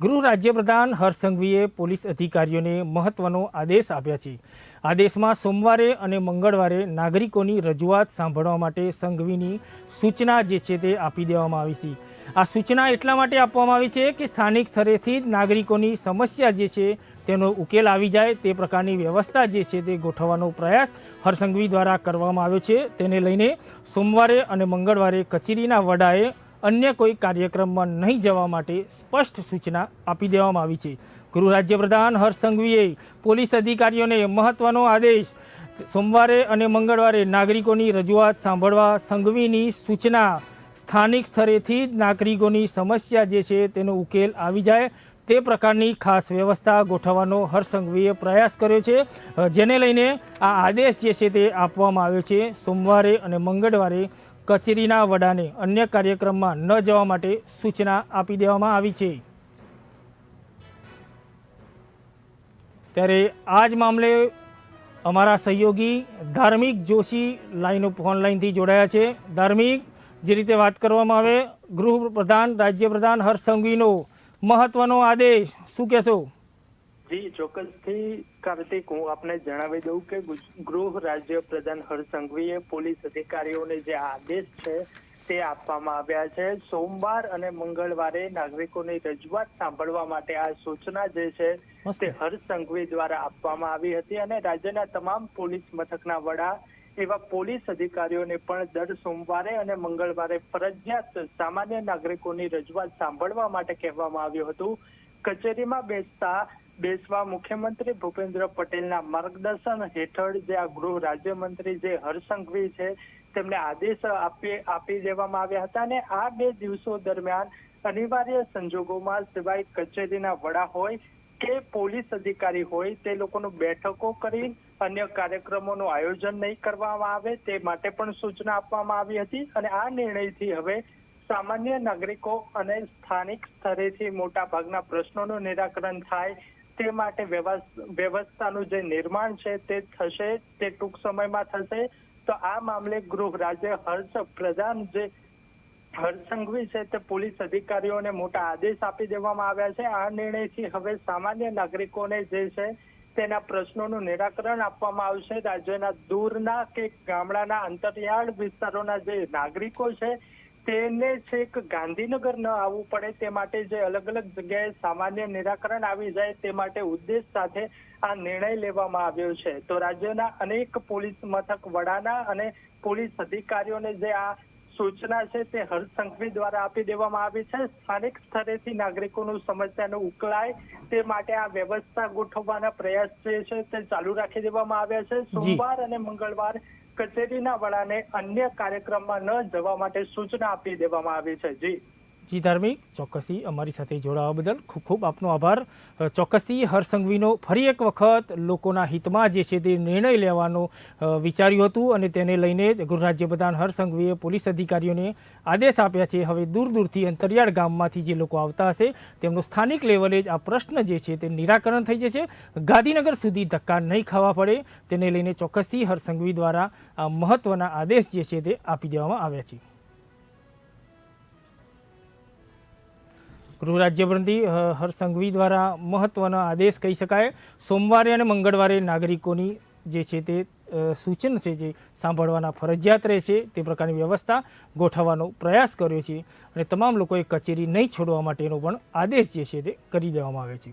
ગૃહ રાજ્યપ્રધાન હર્ષ સંઘવીએ પોલીસ અધિકારીઓને મહત્વનો આદેશ આપ્યા છે. આદેશમાં સોમવારે અને મંગળવારે નાગરિકોની રજૂઆત સાંભળવા માટે સંઘવીની સૂચના જે છે તે આપી દેવામાં આવી છે. આ સૂચના એટલા માટે આપવામાં આવી છે કે સ્થાનિક સ્તરેથી જ નાગરિકોની સમસ્યા જે છે તેનો ઉકેલ આવી જાય તે પ્રકારની વ્યવસ્થા જે છે તે ગોઠવવાનો પ્રયાસ હરસંઘવી દ્વારા કરવામાં આવ્યો છે. તેને લઈને સોમવારે અને મંગળવારે કચેરીના વડાએ અન્ય કોઈ કાર્યક્રમમાં નહીં જવા માટે સ્પષ્ટ સૂચના આપી દેવામાં આવી છે. ગૃહ રાજ્યપ્રધાન હર્ષ સંઘવીએ પોલીસ અધિકારીઓને મહત્વનો આદેશ સોમવારે અને મંગળવારે નાગરિકોની રજૂઆત સાંભળવા સંઘવીની સૂચના સ્થાનિક સ્તરેથી જ નાગરિકોની સમસ્યા જે છે તેનો ઉકેલ આવી જાય તે પ્રકારની ખાસ વ્યવસ્થા ગોઠવવાનો હર્ષ સંઘવીએ પ્રયાસ કર્યો છે. જેને લઈને આ આદેશ જે છે તે આપવામાં આવ્યો છે. સોમવારે અને મંગળવારે કચેરીના વડાને અન્ય કાર્યક્રમમાં ન જવા માટે સૂચના આપી દેવામાં આવી છે. ત્યારે આ જ મામલે અમારા સહયોગી ધાર્મિક જોશી લાઈન ઓનલાઈનથી જોડાયા છે. ધાર્મિક જે રીતે વાત કરવામાં આવે, ગૃહપ્રધાન, રાજ્યપ્રધાન હર્ષ સંઘવીનો મહત્વનો આદેશ. શું કહેશો? જી ચોક્કસથી કાર્તિક હું આપને જણાવી દઉં કે ગૃહ રાજ્ય પ્રધાન હરસંઘવીએ પોલીસ અધિકારીઓને જે આદેશ છે તે આપવામાં આવ્યા છે. સોમવાર અને મંગળવારે નાગરિકોની રજૂઆત સાંભળવા માટે આ સૂચના જે છે તે હરસંઘવી દ્વારા આપવામાં આવી હતી અને રાજ્યના તમામ પોલીસ મથકના વડા એવા પોલીસ અધિકારીઓને પણ દર સોમવારે અને મંગળવારે ફરજિયાત સામાન્ય નાગરિકોની રજૂઆત સાંભળવા માટે કહેવામાં આવ્યું હતું. કચેરીમાં બેસતા બેસવા મુખ્યમંત્રી ભૂપેન્દ્ર પટેલના માર્ગદર્શન હેઠળ જે આ ગૃહ રાજ્યમંત્રી જે હરસંઘવી છે, તેમને આદેશ આપી દેવામાં આવ્યા હતા અને આ બે દિવસો દરમિયાન અનિવાર્ય સંજોગોમાં સિવાય કચેરીના વડા હોય કે પોલીસ અધિકારી હોય, તે લોકોનું બેઠકો કરી અન્ય કાર્યક્રમોનું આયોજન નહીં કરવામાં આવે, તે માટે પણ સૂચના આપવામાં આવી હતી અને આ નિર્ણયથી હવે સામાન્ય નાગરિકો અને સ્થાનિક સ્તરેથી મોટા ભાગના પ્રશ્નોનું નિરાકરણ થાય તે માટે વ્યવસ્થાનું જે નિર્માણ છે તે થશે, તે ટૂંક સમયમાં થશે. તો આ મામલે ગૃહ રાજ્ય હર્ષ પ્રધાન જે હરસંઘવી છે તે પોલીસ અધિકારીઓને મોટા આદેશ આપી દેવામાં આવ્યા છે. આ નિર્ણયથી હવે સામાન્ય નાગરિકોને જે છે તેના પ્રશ્નોનું નિરાકરણ આપવામાં આવશે. રાજ્યના દૂરના કે ગામડાના અંતરિયાળ વિસ્તારોના જે નાગરિકો છે તેને છેક ગાંધીનગર ન આવવું પડે તે માટે જે અલગ અલગ જગ્યાએ સામાન્ય નિરાકરણ આવી જાય તે માટે ઉદ્દેશ સાથે આ નિર્ણય લેવામાં આવ્યો છે. તો રાજ્યના અનેક પોલીસ મથક વડાના અને પોલીસ અધિકારીઓને જે આ સૂચના છે તે હર્ષસંઘવી દ્વારા આપી દેવામાં આવી છે. સ્થાનિક સ્તરેથી નાગરિકોનું સમસ્યાનું ઉકલાય તે માટે આ વ્યવસ્થા ગોઠવવાના પ્રયાસ જે છે તે ચાલુ રાખી દેવામાં આવ્યા છે. સોમવાર અને મંગળવાર કચેરીના વડાને અન્ય કાર્યક્રમમાં ન જવા માટે સૂચના આપી દેવામાં આવી છે. જી. જી ધાર્મિક ચોક્કસથી અમારી સાથે જોડાવા બદલ ખૂબ ખૂબ આપનો આભાર. ચોક્કસથી હરસંઘવીનો ફરી એક વખત લોકોના હિતમાં જે છે તે નિર્ણય લેવાનો વિચાર્યું હતું અને તેને લઈને ગૃહરાજ્ય પ્રધાન હરસંઘવીએ પોલીસ અધિકારીઓને આદેશ આપ્યા છે. હવે દૂર દૂરથી અંતરિયાળ ગામમાંથી જે લોકો આવતા હશે તેમનો સ્થાનિક લેવલે જ આ પ્રશ્ન જે છે તે નિરાકરણ થઈ જશે. ગાંધીનગર સુધી ધક્કા નહીં ખાવા પડે. તેને લઈને ચોક્કસથી હરસંઘવી દ્વારા આ મહત્ત્વના આદેશ જે છે તે આપી દેવામાં આવ્યા છે. ગૃહ રાજ્યમંત્રી હરસંઘવી દ્વારા મહત્વના આદેશ કહી શકાય. સોમવારે અને મંગળવારે નાગરિકોની જે છે તે સૂચન છે જે સાંભળવાના ફરજિયાત રહેશે તે પ્રકારની વ્યવસ્થા ગોઠવવાનો પ્રયાસ કર્યો છે અને તમામ લોકોએ કચેરી નહીં છોડવા માટેનો પણ આદેશ જે છે તે કરી દેવામાં આવે છે.